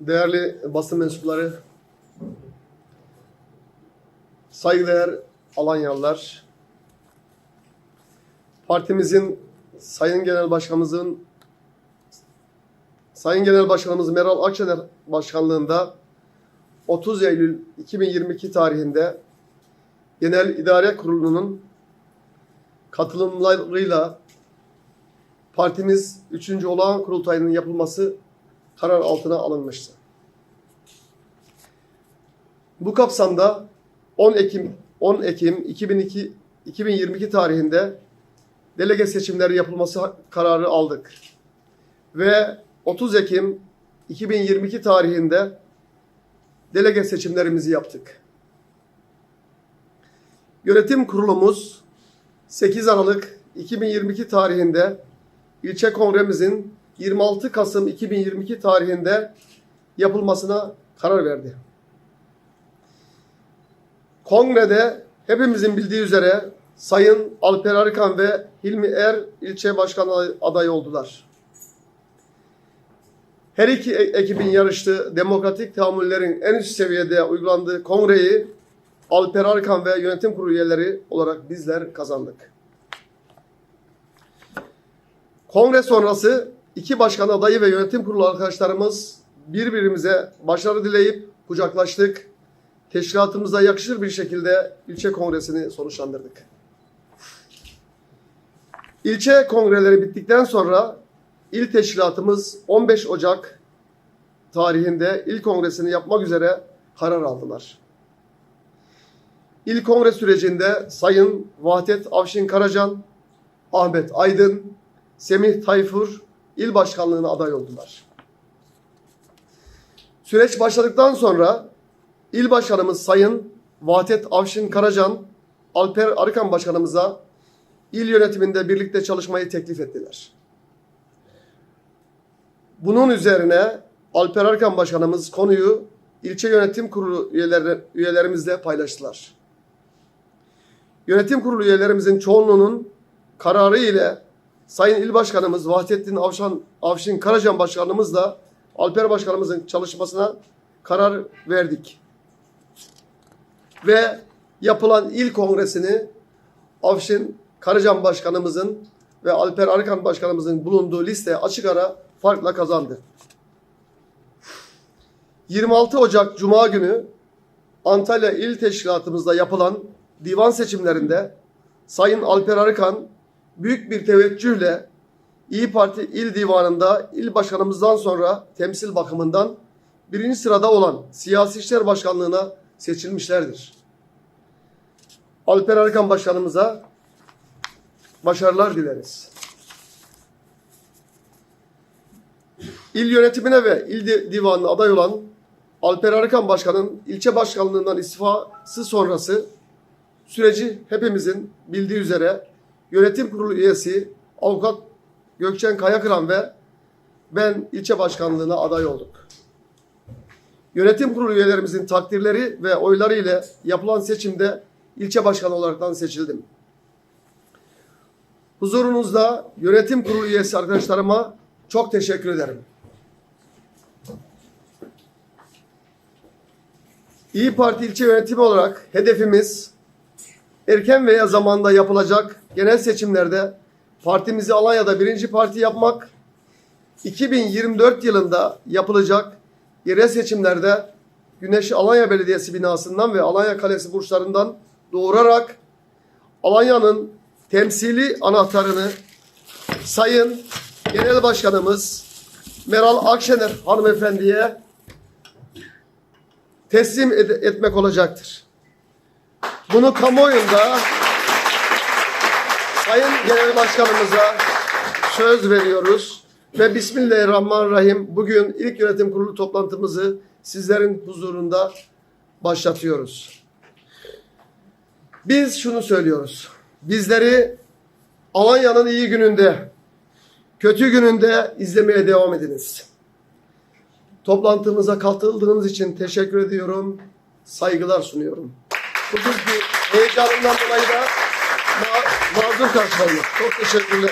değerli basın mensupları, saygıdeğer Alanyalılar, partimizin Sayın Genel Başkanımızın Sayın Genel Başkanımız Meral Akşener Başkanlığında 30 Eylül 2022 tarihinde Genel İdare Kurulu'nun katılımlarıyla partimiz 3. olağan kurultayının yapılması karar altına alınmıştı. Bu kapsamda 10 Ekim 10 Ekim 2002 2022 tarihinde delege seçimleri yapılması kararı aldık. Ve 30 Ekim 2022 tarihinde delege seçimlerimizi yaptık. Yönetim kurulumuz 8 Aralık 2022 tarihinde ilçe kongremizin 26 Kasım 2022 tarihinde yapılmasına karar verdi. Kongrede hepimizin bildiği üzere Sayın Alper Arıkan ve Hilmi Er ilçe başkan adayı oldular. Her iki e- ekibin yarıştığı demokratik tahammüllerin en üst seviyede uygulandığı kongreyi Alper Arıkan ve yönetim kurulu üyeleri olarak bizler kazandık. Kongre sonrası iki başkan adayı ve yönetim kurulu arkadaşlarımız birbirimize başarı dileyip kucaklaştık. Teşkilatımıza yakışır bir şekilde ilçe kongresini sonuçlandırdık. İlçe kongreleri bittikten sonra il teşkilatımız 15 Ocak tarihinde il kongresini yapmak üzere karar aldılar. İl kongre sürecinde Sayın Vahdet Avşin Karacan, Ahmet Aydın, Semih Tayfur il başkanlığına aday oldular. Süreç başladıktan sonra il başkanımız Sayın Vahdet Avşin Karacan, Alper Arıkan başkanımıza il yönetiminde birlikte çalışmayı teklif ettiler. Bunun üzerine Alper Arıkan başkanımız konuyu ilçe yönetim kurulu üyeleri, üyelerimizle paylaştılar. Yönetim kurulu üyelerimizin çoğunluğunun kararı ile Sayın İl Başkanımız Vahdettin Avşan, Avşin Karacan Başkanımızla Alper Başkanımızın çalışmasına karar verdik. Ve yapılan il kongresini Avşin Karacan Başkanımızın ve Alper Arıkan Başkanımızın bulunduğu liste açık ara farkla kazandı. 26 Ocak Cuma günü Antalya İl Teşkilatımızda yapılan divan seçimlerinde Sayın Alper Arıkan büyük bir teveccühle İyi Parti İl Divanı'nda il başkanımızdan sonra temsil bakımından birinci sırada olan Siyasi İşler Başkanlığı'na seçilmişlerdir. Alper Arıkan Başkanımıza başarılar dileriz. İl yönetimine ve il di- divanına aday olan Alper Arıkan Başkan'ın ilçe başkanlığından istifası sonrası süreci hepimizin bildiği üzere yönetim kurulu üyesi avukat Gökçen Kayakıran ve ben ilçe başkanlığına aday olduk. Yönetim kurulu üyelerimizin takdirleri ve oyları ile yapılan seçimde ilçe başkanı olaraktan seçildim. Huzurunuzda yönetim kurulu üyesi arkadaşlarıma çok teşekkür ederim. İyi Parti ilçe yönetimi olarak hedefimiz erken veya zamanda yapılacak genel seçimlerde partimizi Alanya'da birinci parti yapmak, 2024 yılında yapılacak yerel seçimlerde Güneş Alanya Belediyesi binasından ve Alanya Kalesi burçlarından doğurarak Alanya'nın temsili anahtarını Sayın Genel Başkanımız Meral Akşener hanımefendiye teslim ed- etmek olacaktır. Bunu kamuoyunda Sayın Genel Başkanımıza söz veriyoruz ve Bismillahirrahmanirrahim bugün ilk yönetim kurulu toplantımızı sizlerin huzurunda başlatıyoruz. Biz şunu söylüyoruz. Bizleri Alanya'nın iyi gününde, kötü gününde izlemeye devam ediniz. Toplantımıza katıldığınız için teşekkür ediyorum. Saygılar sunuyorum. Bugünkü heyecanımdan dolayı da ma- mazur karşılayın. Çok teşekkürler.